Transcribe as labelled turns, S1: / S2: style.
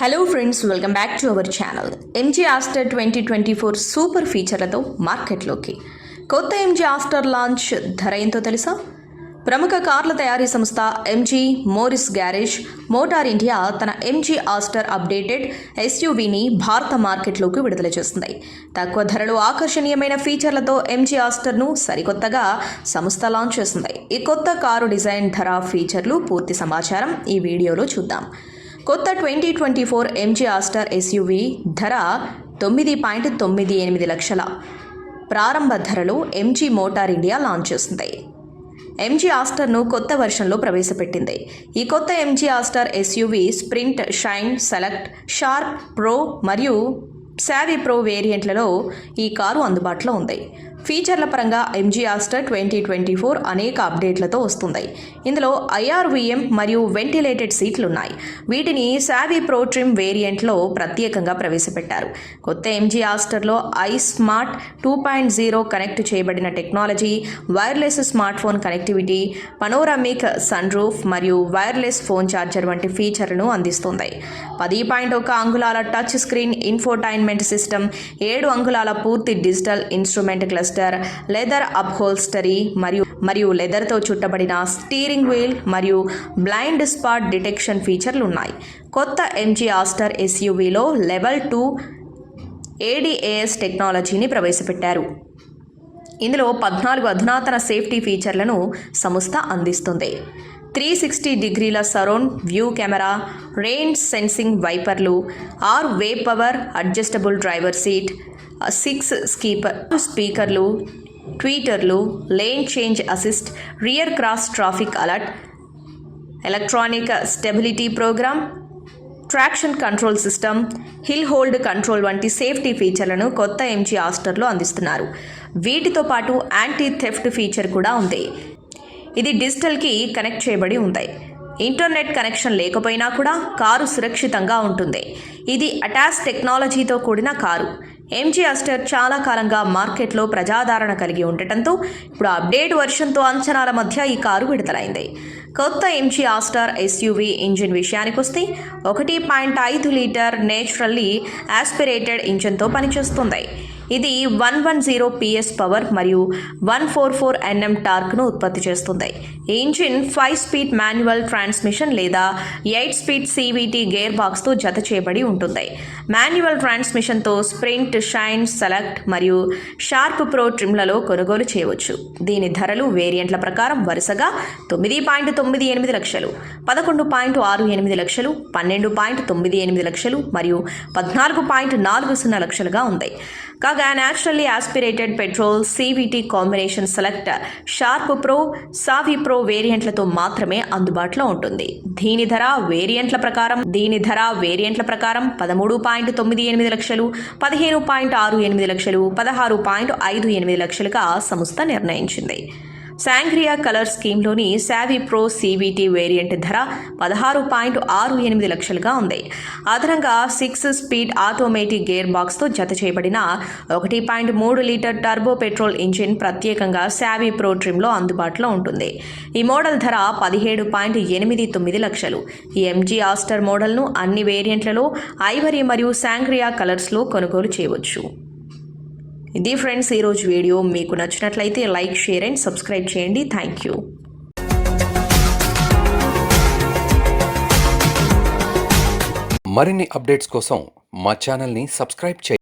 S1: Hello friends welcome back to our channel MG Astor twenty twenty four super ఫీచర్లతో మార్కెట్లోకి. కొత్త MG Aster launch ధర ఎంతో తెలుసా? ప్రముఖ కార్ల తయారీ సంస్థ MG Morris Garage Motor India తన ఎంజీ ఆస్టర్ అప్డేటెడ్ ఎస్యూవీని భారత మార్కెట్లోకి విడుదల చేస్తుంది. తక్కువ ధరలు ఆకర్షణీయమైన ఫీచర్లతో ఎంజీ ఆస్టర్ను సరికొత్తగా సంస్థ లాంచ్ చేస్తుంది. ఈ కొత్త కారు డిజైన్ ధర ఫీచర్లు పూర్తి సమాచారం ఈ వీడియోలో చూద్దాం. కొత్త twenty twenty four MG Astor SUV ధర తొమ్మిది పాయింట్ తొమ్మిది ఎనిమిది లక్షల. ప్రారంభ ధరలో ఎంజీ మోటార్ ఇండియా లాంచ్ చేస్తుంది ఎంజీ ఆస్టర్ను కొత్త వర్షన్లో ప్రవేశపెట్టింది. ఈ కొత్త MG Astor SUV Sprint Shine Select Sharp Pro మరియు శావీ ప్రో వేరియంట్లలో ఈ కారు అందుబాటులో ఉంది. ఫీచర్ల పరంగా MG Astor twenty twenty four అనేక అప్డేట్లతో వస్తుంది. ఇందులో ఐఆర్వీఎం మరియు వెంటిలేటెడ్ సీట్లు ఉన్నాయి వీటిని శావీ ప్రోట్రిమ్ వేరియంట్లో ప్రత్యేకంగా ప్రవేశపెట్టారు. కొత్త MG ఆస్టర్లో i smart two point zero connect చేయబడిన technology wireless smart phone connectivity panoramic sun roof మరియు వైర్లెస్ ఫోన్ ఛార్జర్ వంటి ఫీచర్లను అందిస్తుంది. పది పాయింట్ ఒక అంగుళాల టచ్ స్క్రీన్ ఇన్ఫోటైన్మెంట్ సిస్టమ్ ఏడు అంగుళాల పూర్తి digital instrument cluster leather upholstery మరియు మరియు లెదర్తో చుట్టబడిన స్టీరింగ్ వీల్ మరియు బ్లైండ్ స్పాట్ డిటెక్షన్ ఫీచర్లు ఉన్నాయి. కొత్త ఎంజీ ఆస్టర్ ఎస్యూవీలో లెవెల్ టూ ఏడిఏఎస్ టెక్నాలజీని ప్రవేశపెట్టారు. ఇందులో పద్నాలుగు అధునాతన సేఫ్టీ ఫీచర్లను సంస్థ అందిస్తుంది. త్రీ సిక్స్టీ డిగ్రీల surround view camera rain sensing వైపర్లు are way power adjustable driver seat six స్కీపర్ స్పీకర్లు ట్వీటర్లు lane change assist rear cross traffic alert electronic stability program traction control system hill hold control వంటి safety ఫీచర్లను కొత్త MG ఆస్టర్లో అందిస్తున్నారు. వీటితో పాటు anti theft feature కూడా ఉంది. ఇది డిజిటల్కి కనెక్ట్ చేయబడి ఉంది. ఇంటర్నెట్ కనెక్షన్ లేకపోయినా కూడా కారు సురక్షితంగా ఉంటుంది. ఇది అటాచ్ టెక్నాలజీతో కూడిన కారు. ఎంజీ అస్టర్ చాలా కాలంగా మార్కెట్లో ప్రజాదరణ కలిగి ఉండటంతో ఇప్పుడు అప్డేట్ వర్షన్తో అంచనాల మధ్య ఈ కారు విడుదలైంది. కొత్త ఎంజీ ఆస్టార్ ఎస్యూవీ ఇంజిన్ విషయానికి వస్తే ఒకటి పాయింట్ ఐదు లీటర్ నేచురల్లీ ఆస్పిరేటెడ్ ఇంజిన్తో పనిచేస్తుంది. ఇది one one zero PS power మరియు వన్ ఫోర్ ఫోర్ ఎన్ఎం టార్క్ను ఉత్పత్తి చేస్తుంది. ఈ engine five speed manual transmission లేదా ఎయిట్ స్పీడ్ సివిటి గేర్ బాక్స్తో జత చేయబడి ఉంటుంది. మాన్యువల్ ట్రాన్స్మిషన్తో స్ప్రింట్ షైన్ సెలెక్ట్ మరియు షార్ప్ ప్రో ట్రిమ్లలో కొనుగోలు చేయవచ్చు. దీని ధరలు వేరియంట్ల ప్రకారం వరుసగా తొమ్మిది పాయింట్ తొమ్మిది ఎనిమిది లక్షలు పదకొండు పాయింట్ ఆరు ఎనిమిది లక్షలు పన్నెండు పాయింట్ తొమ్మిది ఎనిమిది లక్షలు మరియు పద్నాలుగు పాయింట్ నాలుగు సున్నా లక్షలుగా ఉంది. కాగా naturally aspirated petrol CVT combination Select Sharp Pro Savvy Pro వేరియంట్లతో మాత్రమే అందుబాటులో ఉంటుంది. దీని ధర వేరియంట్ల ప్రకారం దీని ధర వేరియంట్ల ప్రకారం పదమూడు పాయింట్ తొమ్మిది ఎనిమిది లక్షలు పదిహేను పాయింట్ ఆరు ఎనిమిది లక్షలు పదహారు పాయింట్ ఐదు ఎనిమిది లక్షలుగా సంస్థ నిర్ణయించింది. శాంగ్రియా కలర్ స్కీమ్లోని శావీ ప్రో సీవీటీ వేరియంట్ ధర పదహారు పాయింట్ ఆరు ఎనిమిది లక్షలుగా ఉంది. అదనంగా సిక్స్ స్పీడ్ ఆటోమేటిక్ గేర్ బాక్స్తో జత చేయబడిన ఒకటి పాయింట్ మూడు లీటర్ టర్బో పెట్రోల్ ఇంజిన్ ప్రత్యేకంగా శావీ ప్రో ట్రిమ్లో అందుబాటులో ఉంటుంది. ఈ మోడల్ ధర పదిహేడు పాయింట్ ఎనిమిది తొమ్మిది లక్షలు. ఈ ఎంజీ ఆస్టర్ మోడల్ను అన్ని వేరియంట్లలో ఐవరీ మరియు శాంగ్రియా కలర్స్లో కొనుగోలు చేయవచ్చు. ఇది ఫ్రెండ్స్ ఈరోజు వీడియో. మీకు నచ్చినట్లయితే లైక్ షేర్ అండ్ సబ్స్క్రైబ్ చేయండి. Thank you.
S2: మరిన్ని అప్డేట్స్ కోసం మా ఛానల్ని సబ్స్క్రైబ్ చేయండి.